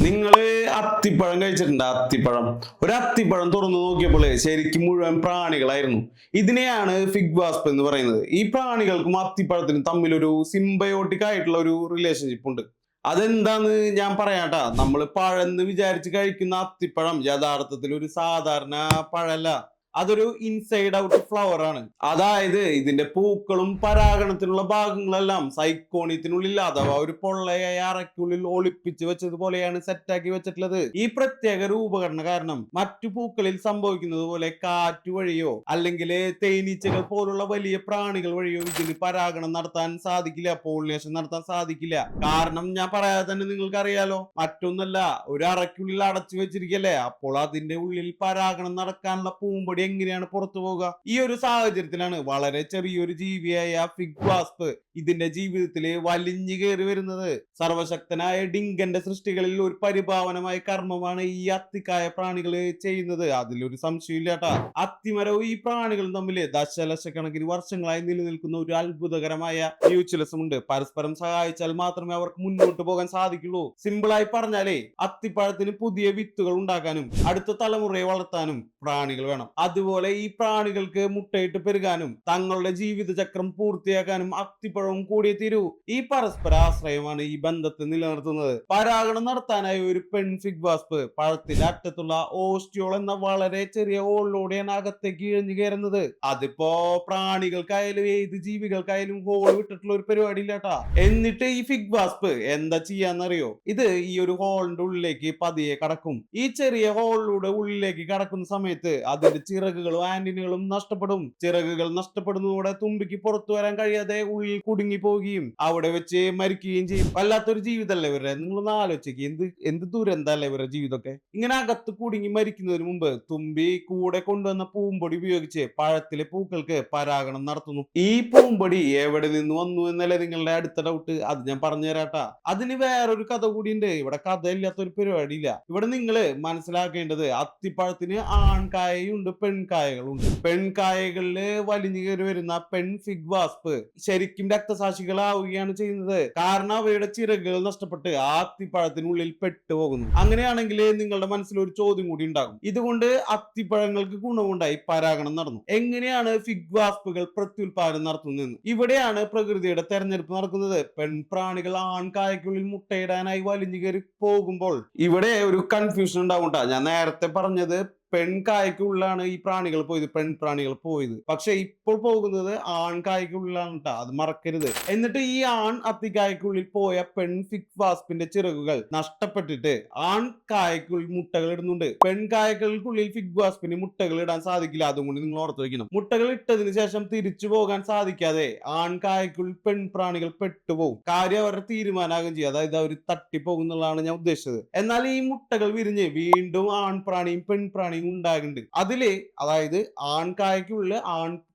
നിങ്ങൾ അത്തിപ്പഴം കഴിച്ചിട്ടുണ്ട്? അത്തിപ്പഴം. ഒരു അത്തിപ്പഴം തുറന്നു നോക്കിയപ്പോൾ ശരിക്കും മുഴുവൻ പ്രാണികളായിരുന്നു. ഇതിനെയാണ് ഫിഗ് വാസ്പ് എന്ന് പറയുന്നത്. ഈ പ്രാണികൾക്കും അത്തിപ്പഴത്തിനും തമ്മിലൊരു സിംബയോട്ടിക് ആയിട്ടുള്ള ഒരു റിലേഷൻഷിപ്പ് ഉണ്ട്. അതെന്താന്ന് ഞാൻ പറയാട്ടാ. നമ്മൾ പഴം എന്ന് വിചാരിച്ച് കഴിക്കുന്ന അത്തിപ്പഴം യഥാർത്ഥത്തിൽ ഒരു സാധാരണ പഴല്ല അതൊരു ഇൻസൈഡ് ഔട്ട് ഫ്ലവർ ആണ്. അതായത് ഇതിന്റെ പൂക്കളും പരാഗണത്തിനുള്ള ഭാഗങ്ങളെല്ലാം സൈക്കോണിയത്തിനുള്ളിൽ അഥവാ ഒരു പൊള്ളയായ അറയ്ക്കുള്ളിൽ ഒളിപ്പിച്ച് വെച്ചതുപോലെയാണ് സെറ്റാക്കി വെച്ചിട്ടുള്ളത്. ഈ പ്രത്യേക രൂപഘടന കാരണം മറ്റു പൂക്കളിൽ സംഭവിക്കുന്നത് പോലെ കാറ്റ് വഴിയോ അല്ലെങ്കിൽ തേനീച്ചകൾ പോലുള്ള വലിയ പ്രാണികൾ വഴിയോ ഇതിന് പരാഗണം നടത്താൻ സാധിക്കില്ല പോളിനേഷൻ നടത്താൻ സാധിക്കില്ല. കാരണം ഞാൻ പറയാതെ തന്നെ നിങ്ങൾക്ക് അറിയാലോ മറ്റൊന്നല്ല ഒരു അറയ്ക്കുള്ളിൽ അടച്ചു വെച്ചിരിക്കല്ലേ? അപ്പോൾ അതിന്റെ ഉള്ളിൽ പരാഗണം നടക്കാനുള്ള പൂമ്പൊടി എങ്ങനെയാണ് പുറത്തു പോവുക? ഈ ഒരു സാഹചര്യത്തിലാണ് വളരെ ചെറിയൊരു ജീവിയായ ഫിഗ് വാസ്പ് ഇതിന്റെ ജീവിതത്തിൽ വലിഞ്ഞു കയറി വരുന്നത്. സർവശക്തനായ ഡിങ്കന്റെ സൃഷ്ടികളിൽ ഒരു പരിഭാവനമായ കർമ്മമാണ് ഈ അത്തിക്കായ പ്രാണികൾ ചെയ്യുന്നത്. അതിലൊരു സംശയമില്ല കേട്ടാ അത്തിമരവും ഈ പ്രാണികളും തമ്മിൽ ദശലക്ഷക്കണക്കിന് വർഷങ്ങളായി നിലനിൽക്കുന്ന ഒരു അത്ഭുതകരമായ മ്യൂച്വലിസം ഉണ്ട് പരസ്പരം സഹായിച്ചാൽ മാത്രമേ അവർക്ക് മുന്നോട്ട് പോകാൻ സാധിക്കുള്ളൂ. സിമ്പിളായി പറഞ്ഞാലേ അത്തിപ്പഴത്തിന് പുതിയ വിത്തുകൾ ഉണ്ടാക്കാനും അടുത്ത തലമുറയെ വളർത്താനും പ്രാണികൾ വേണം. അതുപോലെ ഈ പ്രാണികൾക്ക് മുട്ടയിട്ട് പെരുകാനും തങ്ങളുടെ ജീവിതചക്രം പൂർത്തിയാക്കാനും അത്തിപ്പഴവും കൂടിയേ തീരൂ. ഈ പരസ്പര ആശ്രയമാണ് ഈ ബന്ധത്തെ നിലനിർത്തുന്നത്. പരാഗണം നടത്താനായി ഒരു പെൺ ഫിഗ് വാസ്പ് പഴത്തിന്റെ അറ്റത്തുള്ള ഓസ്റ്റിയോൾ എന്ന വളരെ ചെറിയ ഹോളിലൂടെയാണ് അകത്തേക്ക് ഇഴഞ്ഞു കയറുന്നത്. അതിപ്പോ പ്രാണികൾക്കായാലും ഏത് ജീവികൾക്കായാലും ഹോൾ വിട്ടിട്ടുള്ള ഒരു പരിപാടി ഇല്ലാട്ടാ എന്നിട്ട് ഈ ഫിഗ് വാസ്പ് എന്താ ചെയ്യാന്നറിയോ? ഇത് ഈ ഒരു ഹോളിന്റെ ഉള്ളിലേക്ക് പതിയെ കടക്കും. ഈ ചെറിയ ഹോളിലൂടെ ഉള്ളിലേക്ക് കടക്കുന്ന സമയത്ത് അതിന്റെ ചിറകുകളും ആന്റിനുകളും നഷ്ടപ്പെടും. ചിറകുകൾ നഷ്ടപ്പെടുന്നതോടെ തുമ്പിക്ക് പുറത്തു വരാൻ കഴിയാതെ ഉള്ളിൽ കുടുങ്ങി പോവുകയും അവിടെ വെച്ച് മരിക്കുകയും ചെയ്യും. വല്ലാത്തൊരു ജീവിതമല്ലേ ഇവരുടെ? നിങ്ങളൊന്ന് ആലോചിക്കുക എന്ത് എന്ത് ദുരന്തല്ലേ ഇവരുടെ ജീവിതമൊക്കെ ഇങ്ങനെ അകത്ത് കുടുങ്ങി മരിക്കുന്നതിന് മുമ്പ് തുമ്പി കൂടെ കൊണ്ടുവന്ന പൂമ്പൊടി ഉപയോഗിച്ച് പഴത്തിലെ പൂക്കൾക്ക് പരാഗണം നടത്തുന്നു. ഈ പൂമ്പൊടി എവിടെ നിന്ന് വന്നു എന്നല്ലേ നിങ്ങളുടെ അടുത്ത ഡൗട്ട് അത് ഞാൻ പറഞ്ഞു തരാട്ടാ അതിന് വേറൊരു കഥ കൂടിയുണ്ട്. ഇവിടെ കഥ ഇല്ലാത്തൊരു പരിപാടി ഇല്ല ഇവിടെ നിങ്ങൾ മനസ്സിലാക്കേണ്ടത് അത്തിപ്പഴത്തിന് ആൺകായയുണ്ട് പെൺകായകളുണ്ട്. പെൺകായകളിൽ വലിഞ്ഞു കയറി വരുന്ന പെൺ ഫിഗ് വാസ്പ് ശരിക്കും രക്തസാക്ഷികളാവുകയാണ് ചെയ്യുന്നത്. കാരണം അവയുടെ ചിറകുകൾ നഷ്ടപ്പെട്ട് അത്തിപ്പഴത്തിനുള്ളിൽ പെട്ടുപോകുന്നു. അങ്ങനെയാണെങ്കിൽ നിങ്ങളുടെ മനസ്സിൽ ഒരു ചോദ്യം കൂടി ഉണ്ടാകും. ഇതുകൊണ്ട് അത്തിപ്പഴങ്ങൾക്ക് ഗുണമുണ്ടായി പരാഗണം നടന്നു. എങ്ങനെയാണ് ഫിഗ് വാസ്പുകൾ പ്രത്യുൽപാദനം നടത്തുന്നതെന്ന്? ഇവിടെയാണ് പ്രകൃതിയുടെ തെരഞ്ഞെടുപ്പ് നടക്കുന്നത്. പെൺപ്രാണികൾ ആൺകായക്കുള്ളിൽ മുട്ടയിടാനായി വലിഞ്ഞു കയറി പോകുമ്പോൾ. ഇവിടെ ഒരു കൺഫ്യൂഷൻ ഉണ്ടാവും ഞാൻ നേരത്തെ പറഞ്ഞത് പെൺകായ്ക്കുള്ളിലാണ് ഈ പ്രാണികൾ പോയത് പെൺപ്രാണികൾ പോയത്. പക്ഷെ ഇപ്പോൾ പോകുന്നത് ആൺകായ്ക്കുള്ളിലാണ് ട്ടാ അത് മറക്കരുത്. എന്നിട്ട് ഈ ആൺ അത്തിക്കായ്ക്കുള്ളിൽ പോയ പെൺ ഫിക് വാസ്പിന്റെ ചിറകുകൾ നഷ്ടപ്പെട്ടിട്ട് ആൺകായ്ക്കുള്ളിൽ മുട്ടകൾ ഇടുന്നുണ്ട്. പെൺകായ്ക്കൾക്കുള്ളിൽ ഫിക് വാസ്പിന് മുട്ടകൾ ഇടാൻ സാധിക്കില്ല അതും കൊണ്ട് നിങ്ങൾ ഓർത്തു വെക്കണം. മുട്ടകൾ ഇട്ടതിന് ശേഷം തിരിച്ചു പോകാൻ സാധിക്കാതെ ആൺകായ്ക്കുള്ളിൽ പെൺപ്രാണികൾ പെട്ടുപോകും കാര്യം അവരുടെ തീരുമാനമാകും ചെയ്യും. അതായത് അവർ തട്ടിപ്പോകുന്നുള്ളതാണ് ഞാൻ ഉദ്ദേശിച്ചത്. എന്നാൽ ഈ മുട്ടകൾ വിരിഞ്ഞ് വീണ്ടും ആൺപ്രാണിയും പെൺപ്രാണിയും ഉണ്ടാകുന്നുണ്ട് അതിൽ അതായത് ആൺകായ്ക്കുള്ള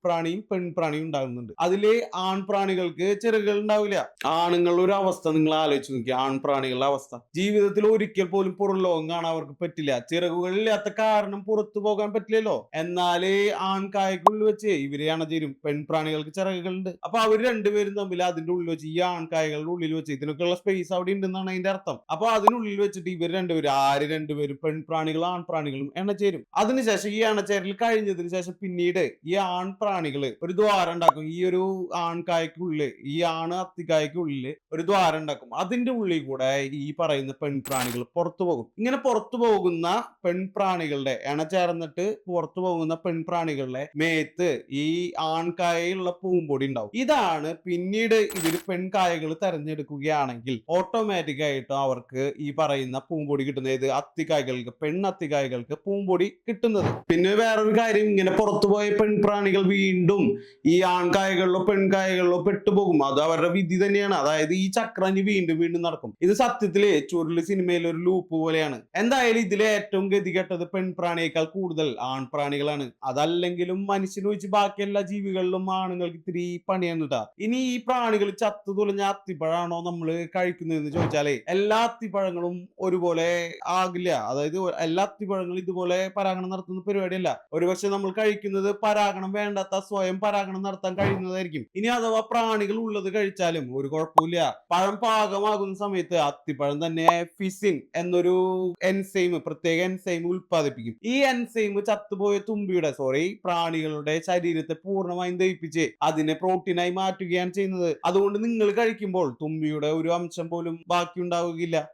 ആൺപ്രാണിയും പെൺപ്രാണിയും ഉണ്ടാകുന്നുണ്ട്. അതിലെ ആൺപ്രാണികൾക്ക് ചിറകുകൾ ഉണ്ടാവില്ല. ആണുങ്ങളുടെ ഒരു അവസ്ഥ നിങ്ങൾ ആലോചിച്ച് നോക്കി ആൺപ്രാണികളുടെ അവസ്ഥ. ജീവിതത്തിൽ ഒരിക്കൽ പോലും പുറം ലോകം കാണാൻ അവർക്ക് പറ്റില്ല. ചിറകുകളില്ലാത്ത കാരണം പുറത്തു പോകാൻ പറ്റില്ലല്ലോ. എന്നാലേ ആൺകായ്ക്കുള്ളിൽ വെച്ച് ഇവരെയാണ് ചേരും പെൺപ്രാണികൾക്ക് ചിറകുകളുണ്ട്. അപ്പൊ അവർ രണ്ടുപേരും തമ്മിൽ അതിന്റെ ഉള്ളിൽ വെച്ച് ഈ ആൺകായകളുടെ ഉള്ളിൽ വെച്ച് ഇതിനൊക്കെയുള്ള സ്പേസ് അവിടെ ഉണ്ടെന്നാണ് അതിന്റെ അർത്ഥം. അപ്പൊ അതിനുള്ളിൽ വെച്ചിട്ട് ഇവർ രണ്ടുപേരും ആര് രണ്ടുപേരും പെൺപ്രാണികളും ആൺപ്രാണികളും എണ്ണച്ചേരും അതിനുശേഷം ഈ എണ്ണച്ചേരൽ കഴിഞ്ഞതിന് ശേഷം പിന്നീട് ഈ ആൺപ്രാണികൾ ഒരു ദ്വാരം ഉണ്ടാക്കും. ഈ ഒരു ആൺകായ്ക്കുള്ളിൽ ഈ ആണ് അത്തിക്കായ്ക്കുള്ളിൽ ഒരു ദ്വാരം ഉണ്ടാക്കും. അതിന്റെ ഉള്ളിൽ കൂടെ ഈ പറയുന്ന പെൺപ്രാണികൾ പുറത്തു പോകും. ഇങ്ങനെ പുറത്തു പോകുന്ന പെൺപ്രാണികളുടെ എണ ചേർന്നിട്ട് പുറത്തു പോകുന്ന പെൺപ്രാണികളുടെ മേത്ത് ഈ ആൺകായുള്ള പൂമ്പൊടി ഉണ്ടാവും. ഇതാണ് പിന്നീട് ഇതിൽ പെൺകായകൾ തെരഞ്ഞെടുക്കുകയാണെങ്കിൽ ഓട്ടോമാറ്റിക് ആയിട്ട് അവർക്ക് ഈ പറയുന്ന പൂമ്പൊടി കിട്ടുന്നത്. ഏത്? അത്തിക്കായ്കൾക്ക് പെണ്ണത്തിക്കായ്കൾക്ക് പൂമ്പൊടി കിട്ടുന്നത്. പിന്നെ വേറൊരു കാര്യം ഇങ്ങനെ പുറത്തുപോയ പെൺപ്രാണികൾ വീണ്ടും ഈ ആൺകായകളിലോ പെൺകായകളിലോ പെട്ടുപോകും. അത് അവരുടെ വിധി തന്നെയാണ്. അതായത് ഈ ചക്രം വീണ്ടും വീണ്ടും നടക്കും. ഇത് സത്യത്തിൽ ചുരുളി സിനിമയിൽ ഒരു ലൂപ്പ് പോലെയാണ്. എന്തായാലും ഇതിലെ ഏറ്റവും ഗതികെട്ടത് പെൺപ്രാണിയേക്കാൾ കൂടുതൽ ആൺപ്രാണികളാണ്. അതല്ലെങ്കിലും മനുഷ്യന് വെച്ച് ബാക്കി എല്ലാ ജീവികളിലും ആണുങ്ങൾക്ക് ഇത്തിരി പണിയാണ് കേട്ടാ ഇനി ഈ പ്രാണികൾ ചത്തു തുലഞ്ഞ അത്തിപ്പഴാണോ നമ്മൾ കഴിക്കുന്നതെന്ന് ചോദിച്ചാലേ എല്ലാ അത്തിപ്പഴങ്ങളും ഒരുപോലെ ആകില്ല. അതായത് എല്ലാ അത്തിപ്പഴങ്ങളും ഇതുപോലെ പരാഗണം നടത്തുന്ന പരിപാടിയല്ല. ഒരുപക്ഷെ നമ്മൾ കഴിക്കുന്നത് പരാഗണം വേണ്ടാത്ത തത്ത സ്വയം പരാഗണം നടത്താൻ കഴിയുന്നതായിരിക്കും. ഇനി അഥവാ പ്രാണികൾ ഉള്ളത് കഴിച്ചാലും ഒരു കുഴപ്പമില്ല. പഴം പാകമാകുന്ന സമയത്ത് അത്തിപ്പഴം തന്നെ ഫിസിൻ എന്നൊരു എൻസൈം പ്രത്യേക എൻസൈം ഉൽപ്പാദിപ്പിക്കും. ഈ എൻസൈം ചത്തുപോയ തുമ്പിയുടെ സോറി പ്രാണികളുടെ ശരീരത്തെ പൂർണമായും ദഹിപ്പിച്ച് അതിനെ പ്രോട്ടീനായി മാറ്റുകയാണ് ചെയ്യുന്നത്. അതുകൊണ്ട് നിങ്ങൾ കഴിക്കുമ്പോൾ തുമ്പിയുടെ ഒരു അംശം പോലും ബാക്കി ഉണ്ടാവുകയില്ല